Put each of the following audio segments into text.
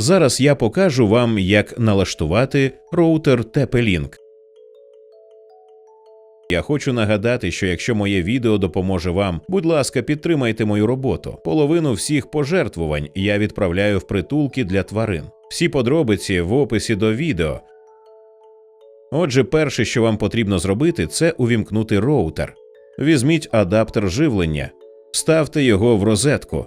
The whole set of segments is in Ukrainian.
Зараз я покажу вам, як налаштувати роутер TP-Link. Я хочу нагадати, що якщо моє відео допоможе вам, будь ласка, підтримайте мою роботу. Половину всіх пожертвувань я відправляю в притулки для тварин. Всі подробиці в описі до відео. Отже, перше, що вам потрібно зробити, це увімкнути роутер. Візьміть адаптер живлення, ставте його в розетку,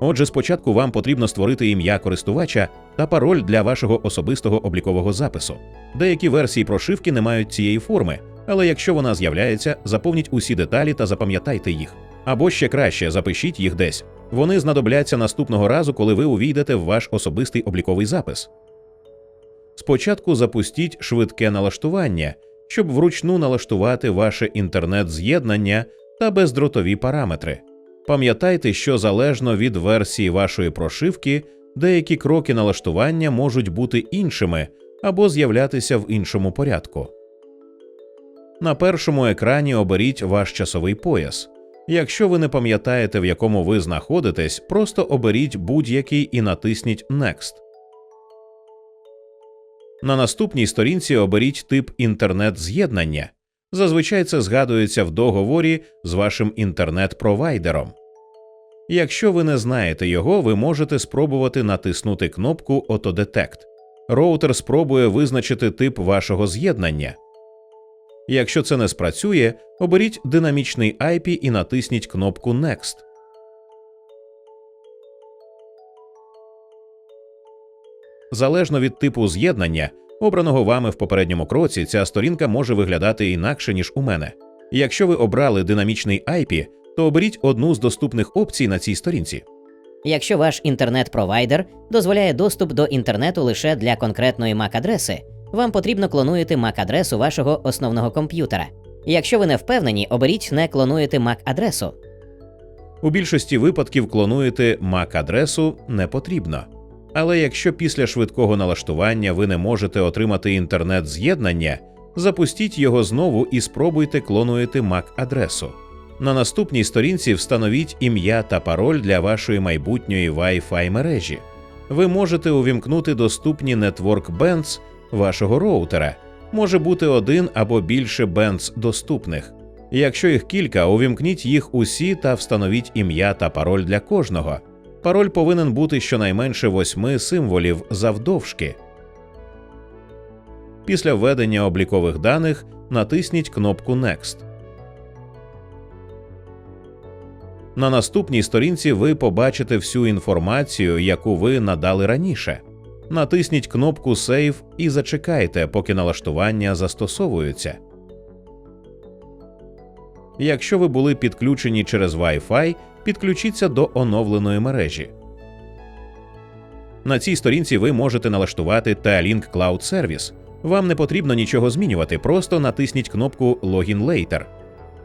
Отже, спочатку вам потрібно створити ім'я користувача та пароль для вашого особистого облікового запису. Деякі версії прошивки не мають цієї форми, але якщо вона з'являється, заповніть усі деталі та запам'ятайте їх. Або ще краще запишіть їх десь. Вони знадобляться наступного разу, коли ви увійдете в ваш особистий обліковий запис. Спочатку запустіть швидке налаштування, щоб вручну налаштувати ваше інтернет-з'єднання та бездротові параметри. Пам'ятайте, що залежно від версії вашої прошивки, деякі кроки налаштування можуть бути іншими або з'являтися в іншому порядку. На першому екрані оберіть ваш часовий пояс. Якщо ви не пам'ятаєте, в якому ви знаходитесь, просто оберіть будь-який і натисніть Next. На наступній сторінці оберіть тип інтернет-з'єднання. Зазвичай це згадується в договорі з вашим інтернет-провайдером. Якщо ви не знаєте його, ви можете спробувати натиснути кнопку Autodetect. Роутер спробує визначити тип вашого з'єднання. Якщо це не спрацює, оберіть динамічний IP і натисніть кнопку Next. Залежно від типу з'єднання, обраного вами в попередньому кроці, ця сторінка може виглядати інакше, ніж у мене. Якщо ви обрали динамічний IP, то оберіть одну з доступних опцій на цій сторінці. Якщо ваш інтернет-провайдер дозволяє доступ до інтернету лише для конкретної MAC-адреси, вам потрібно клонуєте MAC-адресу вашого основного комп'ютера. Якщо ви не впевнені, оберіть не клонуєте MAC-адресу. У більшості випадків клонуєте MAC-адресу не потрібно. Але якщо після швидкого налаштування ви не можете отримати інтернет-з'єднання, запустіть його знову і спробуйте клонуєте MAC-адресу. На наступній сторінці встановіть ім'я та пароль для вашої майбутньої Wi-Fi мережі. Ви можете увімкнути доступні Network Bands вашого роутера. Може бути один або більше бендс доступних. Якщо їх кілька, увімкніть їх усі та встановіть ім'я та пароль для кожного. Пароль повинен бути щонайменше восьми символів завдовжки. Після введення облікових даних натисніть кнопку Next. На наступній сторінці ви побачите всю інформацію, яку ви надали раніше. Натисніть кнопку Save і зачекайте, поки налаштування застосовуються. Якщо ви були підключені через Wi-Fi, підключіться до оновленої мережі. На цій сторінці ви можете налаштувати T-Link Cloud Service. Вам не потрібно нічого змінювати, просто натисніть кнопку Login Later.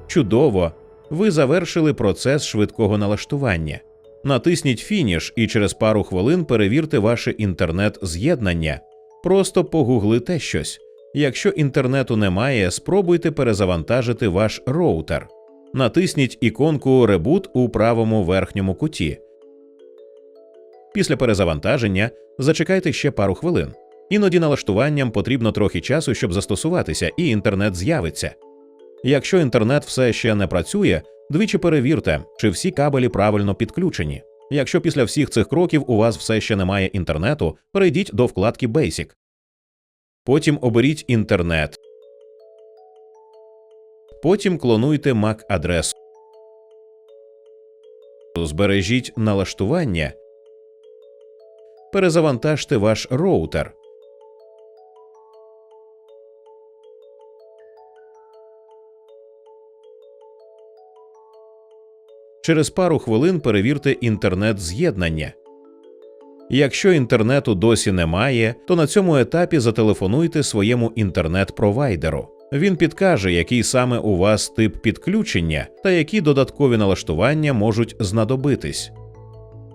Чудово! Ви завершили процес швидкого налаштування. Натисніть фініш і через пару хвилин перевірте ваше інтернет-з'єднання. Просто погуглите щось. Якщо інтернету немає, спробуйте перезавантажити ваш роутер. Натисніть іконку Reboot у правому верхньому куті. Після перезавантаження зачекайте ще пару хвилин. Іноді налаштуванням потрібно трохи часу, щоб застосуватися, і інтернет з'явиться. Якщо інтернет все ще не працює, двічі перевірте, чи всі кабелі правильно підключені. Якщо після всіх цих кроків у вас все ще немає інтернету, перейдіть до вкладки Basic. Потім оберіть інтернет. Потім клонуйте MAC-адресу. Збережіть налаштування. Перезавантажте ваш роутер. Через пару хвилин перевірте інтернет-з'єднання. Якщо інтернету досі немає, то на цьому етапі зателефонуйте своєму інтернет-провайдеру. Він підкаже, який саме у вас тип підключення та які додаткові налаштування можуть знадобитись.